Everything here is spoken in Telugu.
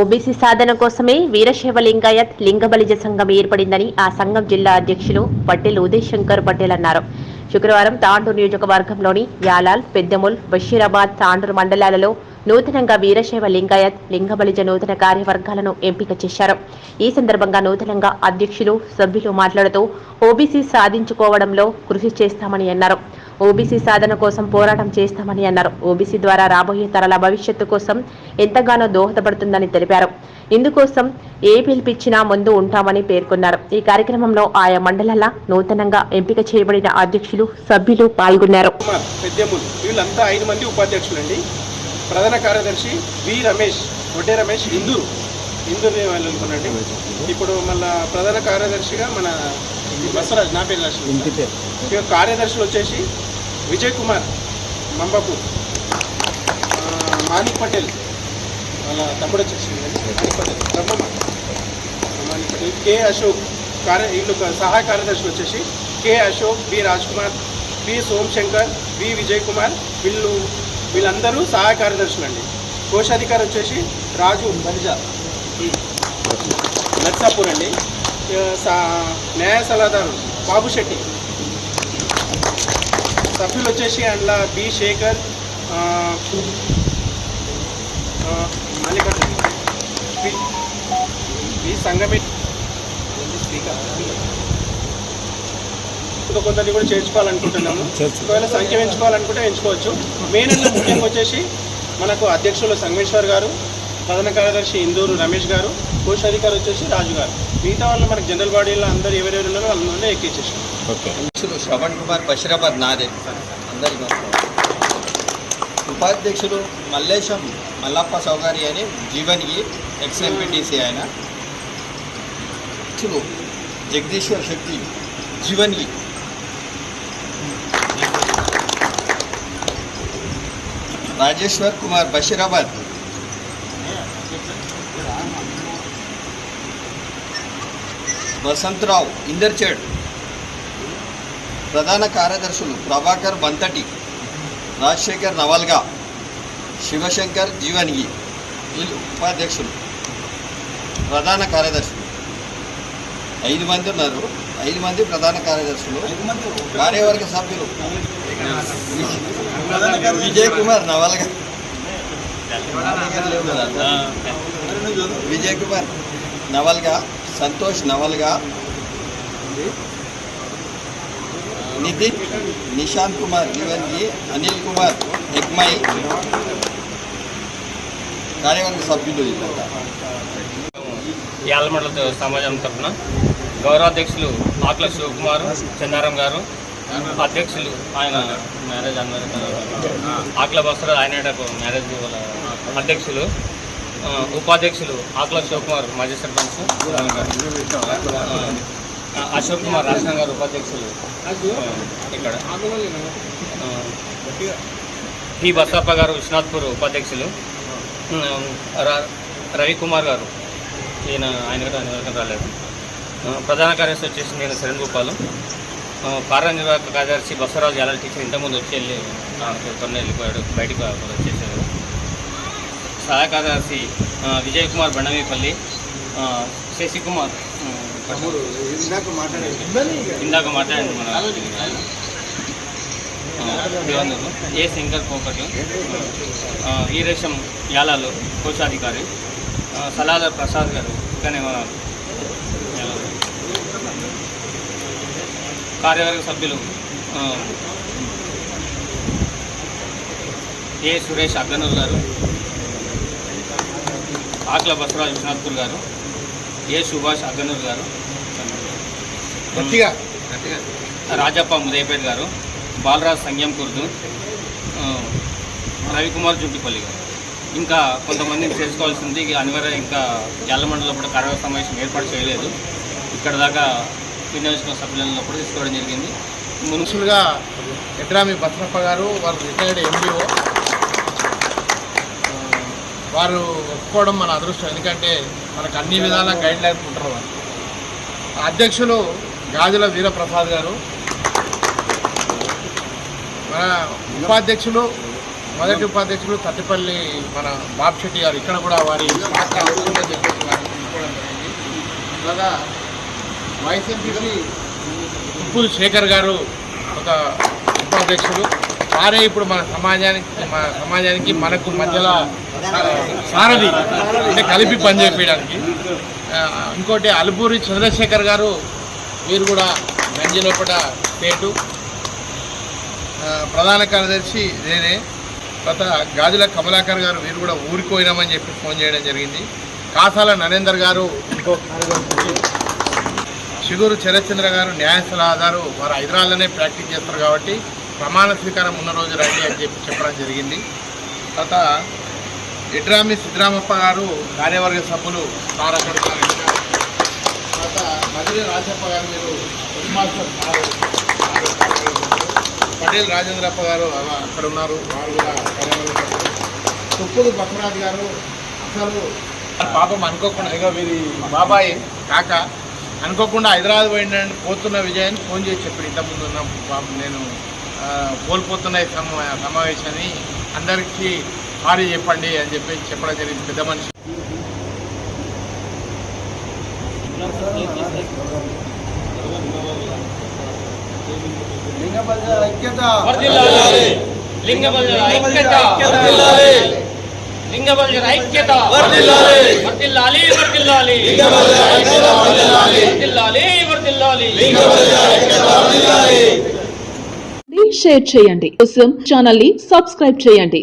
ఓబీసీ సాధన కోసమే వీరశైవ లింగాయత్ లింగబలిజ సంఘం ఏర్పడిందని ఆ సంఘం జిల్లా అధ్యక్షులు పటేల్ ఉదయ్ శంకర్ పటేల్ అన్నారు. శుక్రవారం తాండూరు నియోజకవర్గంలోని యాలాల్ పెద్దముల్ బషీరాబాద్ తాండూరు మండలాలలో నూతనంగా వీరశైవ లింగాయత్ లింగబలిజ నూతన కార్యవర్గాలను ఎంపిక చేశారు. ఈ సందర్భంగా నూతనంగా అధ్యక్షులు సభ్యులు మాట్లాడుతూ ఓబీసీ సాధించుకోవడంలో కృషి చేస్తామని అన్నారు. ఓబీసీ సాధన కోసం పోరాటం చేస్తామని అన్నారు. ఓబీసీ ద్వారా రాబోయే తరాల భవిష్యత్తు కోసం ఎంతగానో దోహదపడుతుందని తెలిపారు. ఇందుకోసం ఏ పిలిపించినా ముందు ఉంటామని పేర్కొన్నారు. ఈ కార్యక్రమంలో ఆయా మండలాల నూతనంగా ఎంపిక చేయబడిన అధ్యక్షులు సభ్యులు పాల్గొన్నారు. వీళ్ళంతా ఐదు మంది ఉపాధ్యక్షులండి. ప్రధాన కార్యదర్శి వి రమేష్ వడ్డే రమేష్ ఇందూరు. ఇందూరు వాళ్ళు అనుకున్నాండి ఇప్పుడు మళ్ళా ప్రధాన కార్యదర్శిగా మన బసవరాజ్ నా పేరు రాష్ట్రం కార్యదర్శులు వచ్చేసి విజయ్ కుమార్ మంబాపూర్ మాణిక్ పటేల్ వాళ్ళ తమ్ముడు వచ్చేసి మాణిక్ పటేల్ బ్రహ్మమ్మ. మాణిక్ పటేల్ అశోక్ కార్య వీళ్ళు సహాయ కార్యదర్శులు వచ్చేసి K Ashok B Raj Kumar B Somashankar B Vijay Kumar వీళ్ళు వీళ్ళందరూ సహాయ కార్యదర్శులు అండి కోశాధికారి వచ్చేసి రాజు బలిజా. నర్సాపూర్ అండి. న్యాయ సలహాదారు బాబు శెట్టి. సభ్యులు వచ్చేసి అందులో బి శేఖర్ మల్లికార్జున బి- సంగమే ఇంకా కొందరిని కూడా చేర్చుకోవాలనుకుంటున్నాము. ఒకవేళ సంఖ్య పెంచుకోవాలనుకుంటే పెంచుకోవచ్చు. మెయిన్ ముఖ్యంగా వచ్చేసి మనకు అధ్యక్షులు సంగమేశ్వర్ గారు ప్రధాన కార్యదర్శి ఇందూరు రమేష్ గారు కోశాధికారి వచ్చేసి రాజు గారు. మిగతా వాళ్ళు మనకు జనరల్ బాడీలో అందరు ఎవరెవరు ఉన్నారో వాళ్ళ ఎక్కించేసాం అధ్యక్షులు శ్రవణ్ కుమార్ బషీరాబాద్ నాదే. అందరికీ ఉపాధ్యక్షుడు ఉపాధ్యక్షులు మల్లేశం మల్లప్ప సౌగారి అని జీవన్కి ఎక్స్ ఎంపీటీసీ ఆయన. అధ్యక్షులు జగదీశ్వర్ శక్తి జీవన్కి. రాజేశ్వర్ కుమార్ బషీరాబాద్. వసంతరావు ఇందర్చేడ్. ప్రధాన కార్యదర్శులు ప్రభాకర్ బంతటి రాజశేఖర్ నవల్గా శివశంకర్ జీవన్గి వీళ్ళు ఉపాధ్యక్షులు. ప్రధాన కార్యదర్శులు. ఐదు మంది ఉన్నారు. ఐదు మంది ప్రధాన కార్యదర్శులు. కార్యవర్గ సభ్యులు. విజయ్ కుమార్ నవల్గా. విజయ్ కుమార్ నవల్గా సంతోష్ నవల్గా. నితిన్ నిశాంత్ కుమార్ దివన్జీ అనిల్ కుమార్ ఎగ్మై కార్యవర్గ సభ్యులు యాలమండల సమాజం తరఫున గౌరవాధ్యక్షులు ఆకుల శివకుమార్ చందారం గారు అధ్యక్షులు ఆయన మ్యారేజ్ అన్నారు. ఆకుల బసరాజ్ ఆయన మ్యారేజ్ అధ్యక్షులు. ఉపాధ్యక్షులు ఆకుల శివకుమార్ మాజీ సర్పంచ్ అశోక్ కుమార్ రాజన్ గారు ఉపాధ్యక్షులు ఇక్కడ. పి బసప్ప గారు విశ్వనాథ్పూర్ ఉపాధ్యక్షులు రవికుమార్ గారు. ఈయన ఆయన కూడా రాలేదు. ప్రధాన కార్యదర్శి వచ్చేసి నేను శరణ్ గోపాలు. కార్యనిర్వాహక కార్యదర్శి బసవరాజు ఎలా టీచర్ ఇంతకుముందు వచ్చి వెళ్ళి కొన్ని వెళ్ళిపోయాడు బయటకు వచ్చేసాడు. సహాయ కార్యదర్శి విజయ్ కుమార్ బండమీపల్లి ఆ, శశికుమార్ ఇందాక మాట్లాడండి మన. ఏ శంకర్ పోకటి? ఆ, వీరేశం యాలాలు కోశాధికారి. సలాదర్ ప్రసాద్ గారు కానీ మన. కార్యవర్గ సభ్యులు ఏ సురేష్ అగ్గనూరు గారు ఆకుల బసవరాజ్ విశ్వనాథ్పూర్ గారు ఏ సుభాష్ అగ్గనూరు గారు రాజప్ప ముదయపేట్ గారు బాలరాజ్ సంగ్యం కుర్దు రవికుమార్ జుంటిపల్లి గారు. ఇంకా కొంతమందిని చేసుకోవాల్సింది అనివార్య ఇంకా జల్లమండలిలో కూడా కార్యవర్గ సమావేశం ఏర్పాటు చేయలేదు. ఇక్కడ దాకా వినియోగించిన సభ్యులలో కూడా తీసుకోవడం జరిగింది. మున్సిపల్ మనుషులుగా ఎడ్రామి బసరప్ప గారు వారు రిటైర్డ్ ఎండిఓ వారు ఒప్పుకోవడం మన అదృష్టం. ఎందుకంటే మనకు అన్ని విధాల గైడ్ లైన్స్ ఉంటారు వారు. అధ్యక్షులు గాజుల వీరప్రసాద్ గారు మన ఉపాధ్యక్షులు మొదటి ఉపాధ్యక్షులు తట్టిపల్లి మన బాబు శెట్టి గారు. ఇక్కడ కూడా వారి పాత్ర అవసరమని చెప్పేసి వారిని శేఖర్ గారు ఒక ఉపాధ్యక్షుడు వారే ఇప్పుడు మన సమాజానికి మన సమాజానికి మనకు మధ్యలో సారథి అంటే కలిపి పనిచేయడానికి ఇంకోటి అలుపూరి చంద్రశేఖర్ గారు వీరు కూడా గంజి స్టేటు ప్రధాన కార్యదర్శి నేనే. గత గాజుల కమలాకర్ గారు వీరు కూడా ఊరికి పోయినామని చెప్పి ఫోన్ చేయడం జరిగింది. కాసాల నరేందర్ గారు ఇంకో చిగురు చరచంద్ర గారు న్యాయ సలహాదారు వారు హైదరాబాద్లోనే ప్రాక్టీస్ చేస్తారు కాబట్టి ప్రమాణ స్వీకారం ఉన్న రోజు రండి అని చెప్పి చెప్పడం జరిగింది. తర్వాత ఇడ్రామి సిద్ధరామప్ప గారు కార్యవర్గ సభ్యులు తారకడు తర్వాత మధురి రాజప్ప గారు మీరు ఉస్మాన్సర్ పటేల్ రాజేంద్రప్ప గారు అలా అక్కడ ఉన్నారు. వారు కూడా కార్యవర్గ తుప్పుదు గారు అసలు పాపం అనుకోకుండా ఇక వీరి బాబాయ్ కాక అనుకోకుండా హైదరాబాద్ పోయిండని పోతున్న విజయాన్ని ఫోన్ చేసి చెప్పాడు. ఇంతకుముందు ఉన్న పాపం నేను కోల్పోతున్నాయి కోల్పోతున్న సమా సమావేశాన్ని అందరికీ హారీ చెప్పండి అని చెప్పి చెప్పడం జరిగింది. పెద్ద మనిషి. షేర్ చేయండి. కోసం ఛానల్ని సబ్స్క్రైబ్ చేయండి.